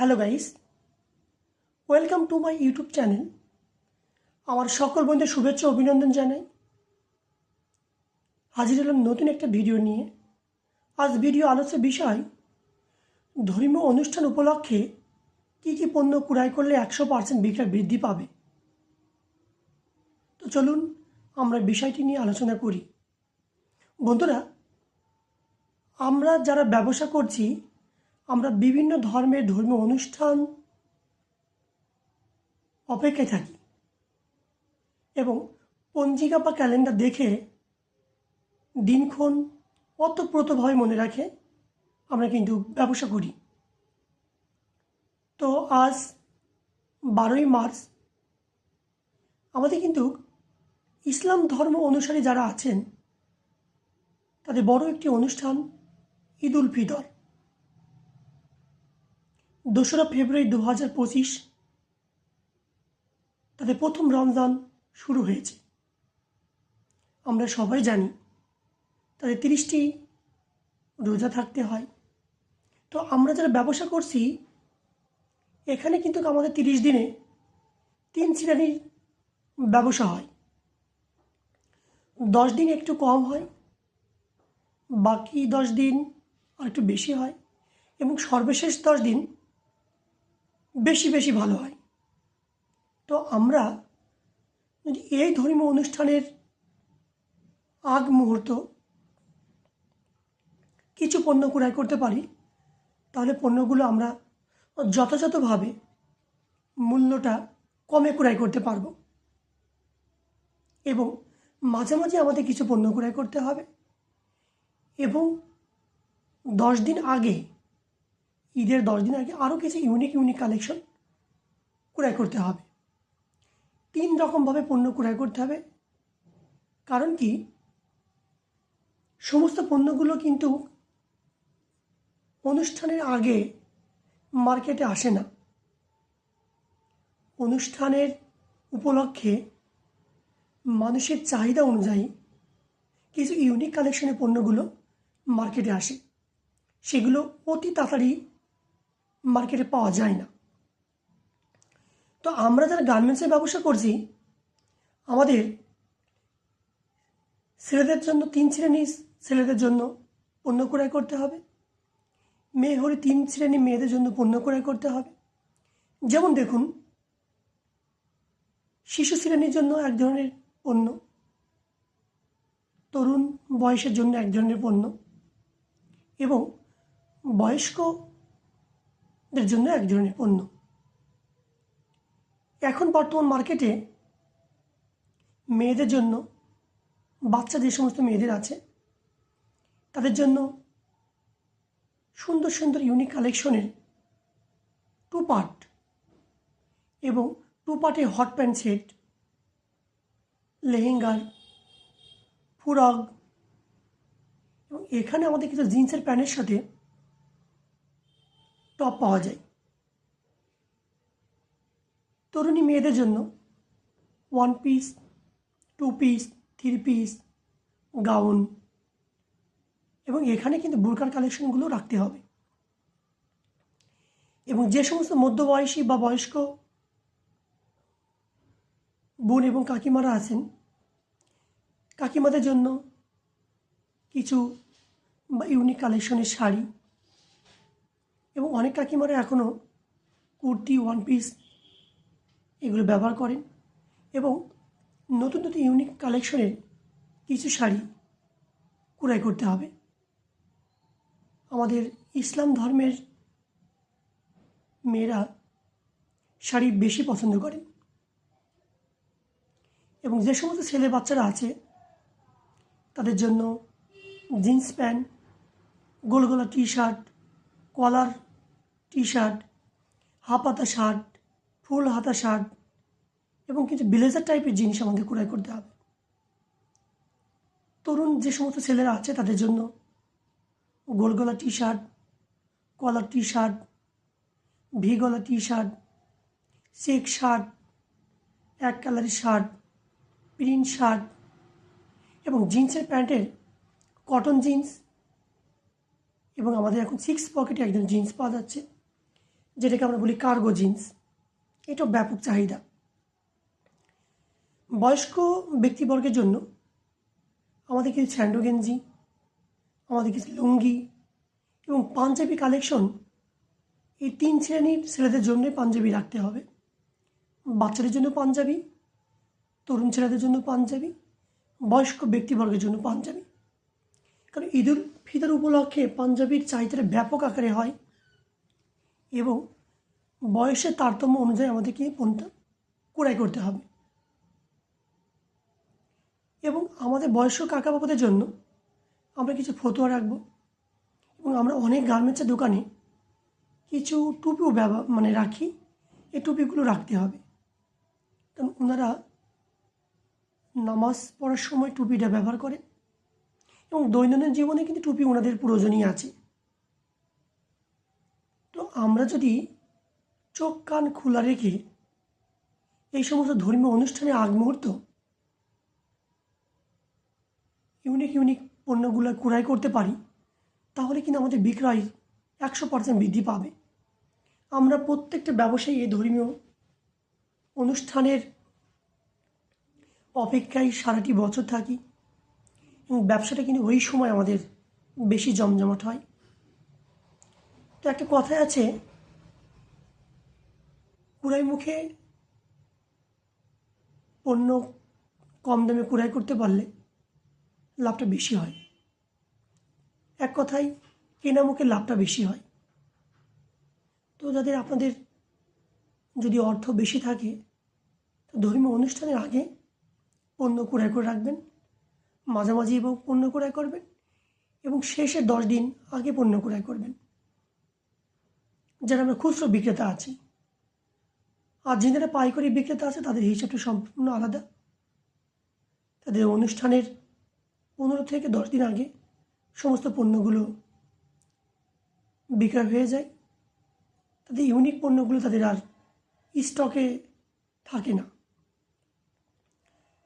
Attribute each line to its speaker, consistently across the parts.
Speaker 1: Hello guys welcome to my YouTube channel আমার সকল বন্ধু শুভেচ্ছা অভিনন্দন জানাই। হাজির হলাম নতুন একটা ভিডিও নিয়ে। আজ ভিডিও আলোচ্য বিষয়, ধর্মীয় অনুষ্ঠান উপলক্ষে কী কী পণ্য ক্রয় করলে একশো পার্সেন্ট বিক্রয় বৃদ্ধি পাবে? তো চলুন আমরা বিষয়টি নিয়ে আলোচনা করি। বন্ধুরা, আমরা যারা ব্যবসা করছি আমরা বিভিন্ন ধর্মের ধর্মীয় অনুষ্ঠান অপেক্ষায় থাকি এবং পঞ্জিকা বা ক্যালেন্ডার দেখে দিনক্ষণ অতপ্রতভাবে মনে রাখে, আমরা কিন্তু ব্যবসা করি। তো আজ বারোই মার্চ, আমাদের কিন্তু ইসলাম ধর্ম অনুসারী যারা আছেন, তাদের বড় একটি অনুষ্ঠান ঈদ উল ফিতর। দোসরা ফেব্রুয়ারি দু হাজার পঁচিশ তাদের প্রথম রমজান শুরু হয়েছে। আমরা সবাই জানি তাদের তিরিশটি রোজা থাকতে হয়। তো আমরা যারা ব্যবসা করছি, এখানে কিন্তু আমাদের তিরিশ দিনে তিন শ্রেণির ব্যবসা হয়। দশ দিন একটু কম হয়, বাকি দশ দিন আর একটু বেশি হয় এবং সর্বশেষ দশ দিন বেশি বেশি ভালো হয়। তো আমরা যদি এই ধর্মীয় অনুষ্ঠানের আগ মুহূর্ত কিছু পণ্য ক্রয় করতে পারি, তাহলে পণ্যগুলো আমরা যথাযথভাবে মূল্যটা কমে ক্রয় করতে পারব। এবং মাঝে মাঝে আমাদের কিছু পণ্য ক্রয় করতে হবে। এবং দশ দিন আগে ঈদের দশ দিন আগে আরও কিছু ইউনিক ইউনিক কালেকশন ক্রয় করতে হবে। তিন রকমভাবে পণ্য ক্রয় করতে হবে। কারণ কি? সমস্ত পণ্যগুলো কিন্তু অনুষ্ঠানের আগে মার্কেটে আসে না। অনুষ্ঠানের উপলক্ষে মানুষের চাহিদা অনুযায়ী কিছু ইউনিক কালেকশনের পণ্যগুলো মার্কেটে আসে। সেগুলো অতি তাড়াতাড়ি মার্কেটে পাওয়া যায় না। তো আমরা যারা গার্মেন্টসের ব্যবসা করছি, আমাদের ছেলেদের জন্য তিন শ্রেণি ছেলেদের জন্য পণ্য ক্রয় করতে হবে। মেয়ে হলে তিন শ্রেণি মেয়েদের জন্য পণ্য ক্রয় করতে হবে। যেমন দেখুন, শিশু শ্রেণির জন্য এক ধরনের পণ্য, তরুণ বয়সের জন্য এক ধরনের পণ্য এবং বয়স্কদের জন্য এক ধরনের পণ্য। এখন বর্তমান মার্কেটে মেয়েদের জন্য বাচ্চা যে সমস্ত মেয়েদের আছে, তাদের জন্য সুন্দর সুন্দর ইউনিক কালেকশনের টু পার্ট এবং টু পার্টে হট প্যান্ট সেট লেহেঙ্গার ফুরগ এবং এখানে আমাদের কিছু জিন্সের প্যান্টের সাথে টপ পাওয়া যায়। তরুণী মেয়েদের জন্য one piece two piece three piece gown এবং এখানে কিন্তু বুরকার কালেকশনগুলো রাখতে হবে। এবং যে সমস্ত মধ্যবয়সী বা বয়স্ক বোন এবং কাকিমারা আছেন, কাকিমাদের জন্য কিছু বা ইউনিক কালেকশনের শাড়ি এবং অনেক কাকিমারা এখনও কুর্তি ওয়ান পিস এগুলো ব্যবহার করেন এবং নতুন নতুন ইউনিক কালেকশনের কিছু শাড়ি ক্রয় করতে হবে। আমাদের ইসলাম ধর্মের মেয়েরা শাড়ি বেশি পছন্দ করেন এবং যে সমস্ত ছেলে বাচ্চারা আছে, তাদের জন্য জিন্স প্যান্ট, গোল গোলা T shirt collar T shirt half হাতা শার্ট, ফুল হাতা শার্ট এবং কিছু ব্লেজার টাইপের জিনিস আমাদের ক্রয় করতে হবে। তরুণ যে সমস্ত ছেলেরা আছে তাদের জন্য গোল গলা T shirt collar T shirt V গলা টি শার্ট চেক শার্ট, এক কালারের শার্ট, প্রিন্ট শার্ট এবং জিন্সের প্যান্টের কটন জিন্স এবং আমাদের এখন সিক্স পকেটে একজন জিন্স পাওয়া যাচ্ছে। যেটাকে আমরা বলি কার্গো জিন্স এটাও ব্যাপক চাহিদা। বয়স্ক ব্যক্তিবর্গের জন্য আমাদের কিছু স্যান্ডো গেঞ্জি, আমাদের কিছু লুঙ্গি এবং পাঞ্জাবি কালেকশন এই তিন শ্রেণির ছেলেদের জন্যই পাঞ্জাবি রাখতে হবে। বাচ্চাদের জন্য পাঞ্জাবি, তরুণ ছেলেদের জন্য পাঞ্জাবি, বয়স্ক ব্যক্তিবর্গের জন্য পাঞ্জাবি। কারণ ঈদুল ফিতর উপলক্ষে পাঞ্জাবির চাহিদাটা ব্যাপক আকারে হয়। এবং বয়সের তারতম্য অনুযায়ী আমাদেরকে পণ্যটা ক্রয় করতে হবে। এবং আমাদের বয়স্ক কাকা বাবাদের জন্য আমরা কিছু ফতুয়া রাখব এবং আমরা অনেক গার্মেন্টসের দোকানে কিছু টুপিও ব্যবহার মানে রাখি এই টুপিগুলো রাখতে হবে। কারণ ওনারা নামাজ পড়ার সময় টুপিটা ব্যবহার করেন এবং দৈনন্দিন জীবনে কিন্তু টুপি ওনাদের প্রয়োজনীয় আছে। আমরা যদি চোখ, কান খোলা রেখে এই সমস্ত ধর্মীয় অনুষ্ঠানে আগ মুহূর্ত ইউনিক ইউনিক পণ্যগুলো ক্রয় করতে পারি, তাহলে কিন্তু আমাদের বিক্রয় একশো পার্সেন্ট বৃদ্ধি পাবে। আমরা প্রত্যেকটা ব্যবসায়ী এই ধর্মীয় অনুষ্ঠানের অপেক্ষায় সারাটি বছর থাকি এবং ব্যবসাটা কিন্তু ওই সময় আমাদের বেশি জমজমাট হয়। তো একটা কথায় আছে। কুড়াই মুখে পণ্য কম দামে কুড়াই করতে পারলে লাভটা বেশি হয়। এক কথায়, কেনা মুখে লাভটা বেশি হয়। তো যাদের আপনাদের যদি অর্থ বেশি থাকে, তো ধর্মীয় অনুষ্ঠানের আগে পণ্য ক্রয় করে রাখবেন, মাঝামাঝি এবং পণ্য ক্রয় করবেন এবং শেষের দশ দিন আগে পণ্য ক্রয় করবেন। যারা আমরা খুচরো বিক্রেতা আছি। আর যারা পাইকারি বিক্রেতা আছে, তাদের হিসাবটা সম্পূর্ণ আলাদা। তাদের অনুষ্ঠানের পনেরো থেকে দশ দিন আগে সমস্ত পণ্যগুলো বিক্রয় হয়ে যায়। তাদের ইউনিক পণ্যগুলো তাদের আর স্টকে থাকে না।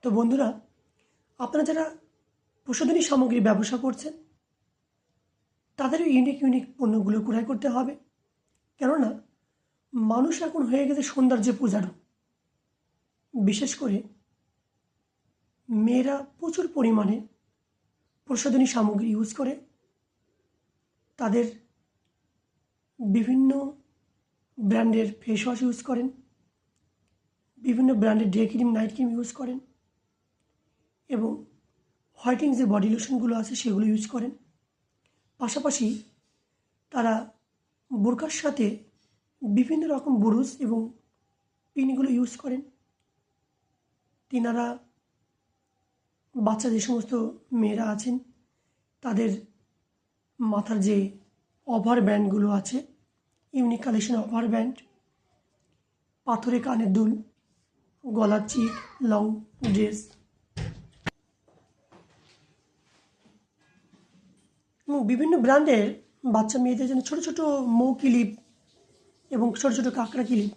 Speaker 1: তো বন্ধুরা, আপনারা যারা প্রসাধনী সামগ্রী ব্যবসা করছেন, তাদেরও ইউনিক ইউনিক পণ্যগুলো ক্রয় করতে হবে। কেননা মানুষ এখন হয়ে গেছে সৌন্দর্য পূজারও বিশেষ করে মেয়েরা প্রচুর পরিমাণে প্রসাধনী সামগ্রী ইউজ করে। তাদের বিভিন্ন ব্র্যান্ডের ফেস ওয়াশ ইউজ করেন। বিভিন্ন ব্র্যান্ডের day cream night cream use করেন। এবং হোয়াইটিং যে বডি লোশনগুলো আছে সেগুলো ইউজ করেন। পাশাপাশি তারা বোরকার সাথে বিভিন্ন রকম বুরুজ এবং পিনগুলো ইউজ করেন। তিনারা বাচ্চা যে সমস্ত মেয়েরা আছেন, তাদের মাথার যে অভার ব্যান্ডগুলো আছে, ইউনিক কালেকশন অভার ব্যান্ড, পাথরে কানের দুল, গলার চিক, লং ড্রেস। এবং বিভিন্ন ব্র্যান্ডের বাচ্চা মেয়েদের জন্য ছোটো ছোটো মৌ কিলিপ এবং ছোটো ছোটো কাঁকড়া কিলিপ,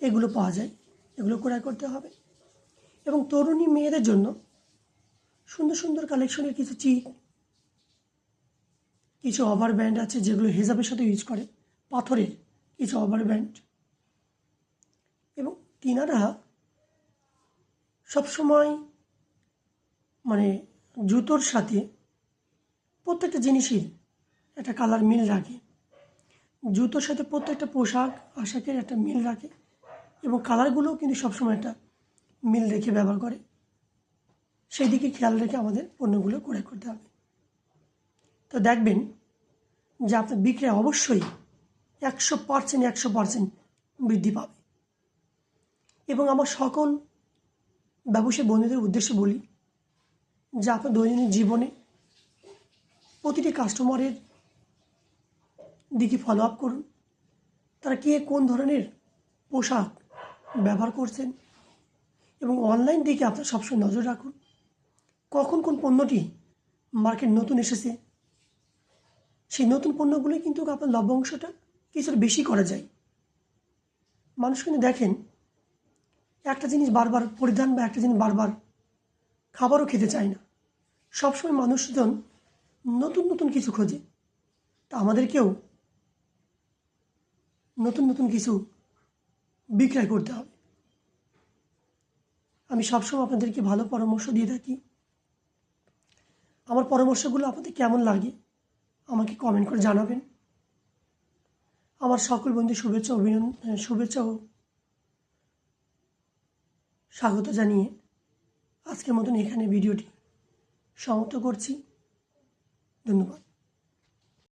Speaker 1: এগুলো পাওয়া যায়। এগুলো ক্রয় করতে হবে। এবং তরুণী মেয়েদের জন্য সুন্দর সুন্দর কালেকশনের কিছু চিক কিছু ওভার ব্যান্ড আছে যেগুলো হেজাবের সাথে ইউজ করে, পাথরের কিছু ওভার ব্যান্ড এবং তিনারা সবসময় মানে জুতোর সাথে প্রত্যেকটা জিনিসের একটা কালার মিল রাখে। জুতোর সাথে প্রত্যেকটা পোশাক, আশাকের একটা মিল রাখে এবং কালারগুলোও কিন্তু সবসময় একটা মিল রেখে ব্যবহার করে। সেই দিকে খেয়াল রেখে আমাদের পণ্যগুলো ক্রয় করতে হবে। তো দেখবেন যে আপনার বিক্রয় অবশ্যই একশো পার্সেন্ট একশো পার্সেন্ট বৃদ্ধি পাবে। এবং আমার সকল ব্যবসায়ী বন্ধুদের উদ্দেশ্যে বলি যে আপনার দৈনন্দিন জীবনে প্রতিটি কাস্টমারের দিকে ফলো আপ করুন। তারা কে কোন ধরনের পোশাক ব্যবহার করছেন এবং অনলাইন দিকে আপনার সবসময় নজর রাখুন। কখন কোন পণ্যটি মার্কেট নতুন এসেছে? সেই নতুন পণ্যগুলো কিন্তু আপনার লভ্যাংশটা কিছুটা বেশি করা যায়। মানুষ কিন্তু দেখেন, একটা জিনিস বারবার পরিধান বা একটা জিনিস বারবার খাবারও খেতে চায় না। সবসময় মানুষজন নতুন নতুন কিছু খোঁজে। তা আমাদেরকেও নতুন নতুন কিছু বিক্রয় করতে হবে। আমি সবসময় আপনাদেরকে ভালো পরামর্শ দিয়ে থাকি। আমার পরামর্শগুলো আপনাদের কেমন লাগে আমাকে কমেন্ট করে জানাবেন। আমার সকল বন্ধু শুভেচ্ছা অভিনন্দন শুভেচ্ছা ও স্বাগত জানিয়ে আজকের মতন এখানে ভিডিওটি সমাপ্ত করছি। ধন্যবাদ।